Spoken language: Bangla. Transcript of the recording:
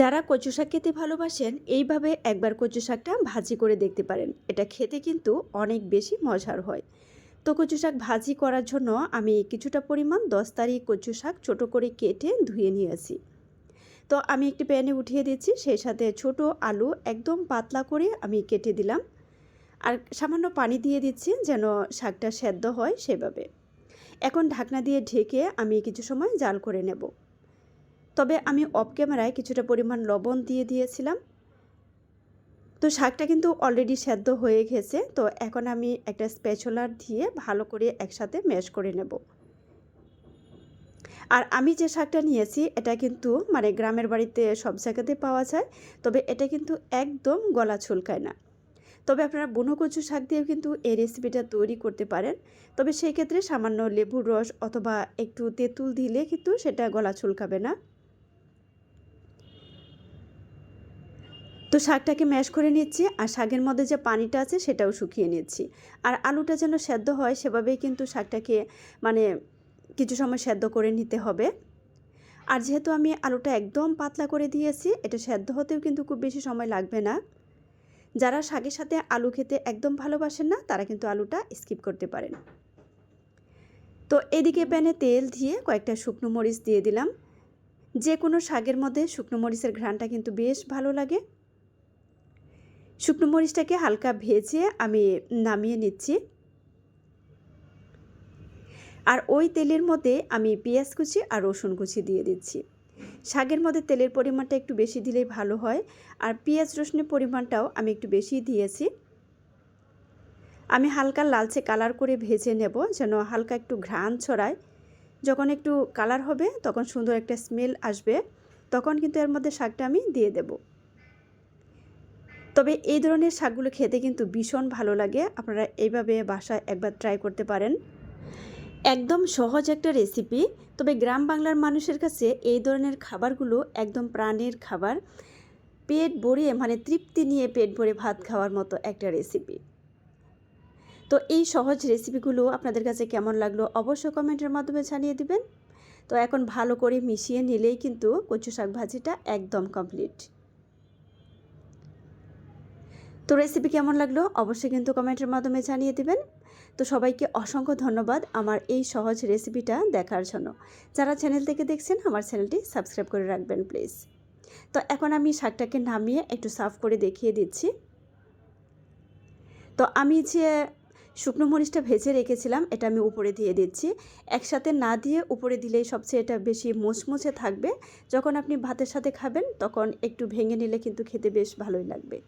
যারা কচু শাক খেতে ভালোবাসেন, এইভাবে একবার কচু শাকটা ভাজি করে দেখতে পারেন। এটা খেতে কিন্তু অনেক বেশি মজার হয়। তো কচু শাক ভাজি করার জন্য আমি কিছুটা পরিমাণ দশ তারিখ কচু শাক ছোটো করে কেটে ধুয়ে নিয়েছি তো আমি একটি প্যানে উঠিয়ে দিচ্ছি সেই সাথে ছোট আলু একদম পাতলা করে আমি কেটে দিলাম। আর সামান্য পানি দিয়ে দিচ্ছি যেন শাকটা সেদ্ধ হয় সেভাবে। এখন ঢাকনা দিয়ে ঢেকে আমি কিছু সময় জাল করে নেব। তবে আমি অফ ক্যামেরায় কিছুটা পরিমাণ লবণ দিয়ে দিয়েছিলাম। তো শাকটা কিন্তু অলরেডি সেদ্ধ হয়ে গেছে, তো এখন আমি একটা স্প্যাচুলার দিয়ে ভালো করে একসাথে ম্যাশ করে নেব। আর আমি যে শাকটা নিয়েছি, এটা কিন্তু মানে গ্রামের বাড়িতে সব জায়গাতে পাওয়া যায়, তবে এটা কিন্তু একদম গলা ছুলকায় না। তবে আপনারা বুনো কচু শাক দিয়েও কিন্তু এই রেসিপিটা তৈরি করতে পারেন, তবে সেই ক্ষেত্রে সামান্য লেবুর রস অথবা একটু তেঁতুল দিলে কিন্তু সেটা গলা ছুলকাবে না। তো শাকটাকে ম্যাশ করে নিচ্ছি আর শাকের মধ্যে যে পানিটা আছে সেটাও শুকিয়ে নিচ্ছি। আর আলুটা যেন সেদ্ধ হয় সেভাবেই কিন্তু শাকটাকে মানে কিছু সময় সেদ্ধ করে নিতে হবে। আর যেহেতু আমি আলুটা একদম পাতলা করে দিয়েছি, এটা সেদ্ধ হতেও কিন্তু খুব বেশি সময় লাগবে না। যারা শাকের সাথে আলু খেতে একদম ভালোবাসেন না, তারা কিন্তু আলুটা স্কিপ করতে পারেন। তো এদিকে প্যানে তেল দিয়ে কয়েকটা শুকনো মরিচ দিয়ে দিলাম। যে কোনো শাকের মধ্যে শুকনো মরিচের ঘ্রাণটা কিন্তু বেশ ভালো লাগে। শুকনো মরিচটাকে হালকা ভেজে আমি নামিয়ে নিচ্ছি। আর ওই তেলের মধ্যে আমি পেঁয়াজ কুচি আর রসুন কুচি দিয়ে দিচ্ছি। শাকের মধ্যে তেলের পরিমাণটা একটু বেশি দিলেই ভালো হয়। আর পেঁয়াজ রসুনের পরিমাণটাও আমি একটু বেশি দিয়েছি। আমি হালকা লালচে কালার করে ভেজে নেব যেন হালকা একটু ঘ্রাণ ছড়ায়। যখন একটু কালার হবে তখন সুন্দর একটা স্মেল আসবে। তখন কিন্তু এর মধ্যে শাকটা আমি দিয়ে দেবো। তবে এই ধরনের শাকগুলো খেতে কিন্তু ভীষণ ভালো লাগে। আপনারা এইভাবে বাসায় একবার ট্রাই করতে পারেন। একদম সহজ একটা রেসিপি তবে গ্রাম বাংলার মানুষের কাছে এই ধরনের খাবারগুলো একদম প্রাণের খাবার। পেট ভরিয়ে মানে তৃপ্তি নিয়ে পেট ভরে ভাত খাওয়ার মতো একটা রেসিপি তো এই সহজ রেসিপিগুলো আপনাদের কাছে কেমন লাগল অবশ্যই কমেন্টের মাধ্যমে জানিয়ে দিবেন। তো এখন ভালো করে মিশিয়ে নিলেই কিন্তু কচু শাক ভাজিটা একদম কমপ্লিট তো রেসিপি কেমন লাগল অবশ্যই কিন্তু কমেন্টের মাধ্যমে জানিয়ে দেবেন। তো সবাইকে অসংখ্য ধন্যবাদ আমার এই সহজ রেসিপিটা দেখার জন্য। যারা চ্যানেল থেকে দেখছেন, আমার চ্যানেলটি সাবস্ক্রাইব করে রাখবেন প্লিজ তো এখন আমি শাকটাকে নামিয়ে একটু সাফ করে দেখিয়ে দিচ্ছি। তো আমি যে শুকনো মরিচটা ভেজে রেখেছিলাম, এটা আমি উপরে দিয়ে দিচ্ছি। একসাথে না দিয়ে উপরে দিলেই সবচেয়ে এটা বেশি মুচমুচে থাকবে। যখন আপনি ভাতের সাথে খাবেন, তখন একটু ভেঙে নিলে কিন্তু খেতে বেশ ভালোই লাগবে।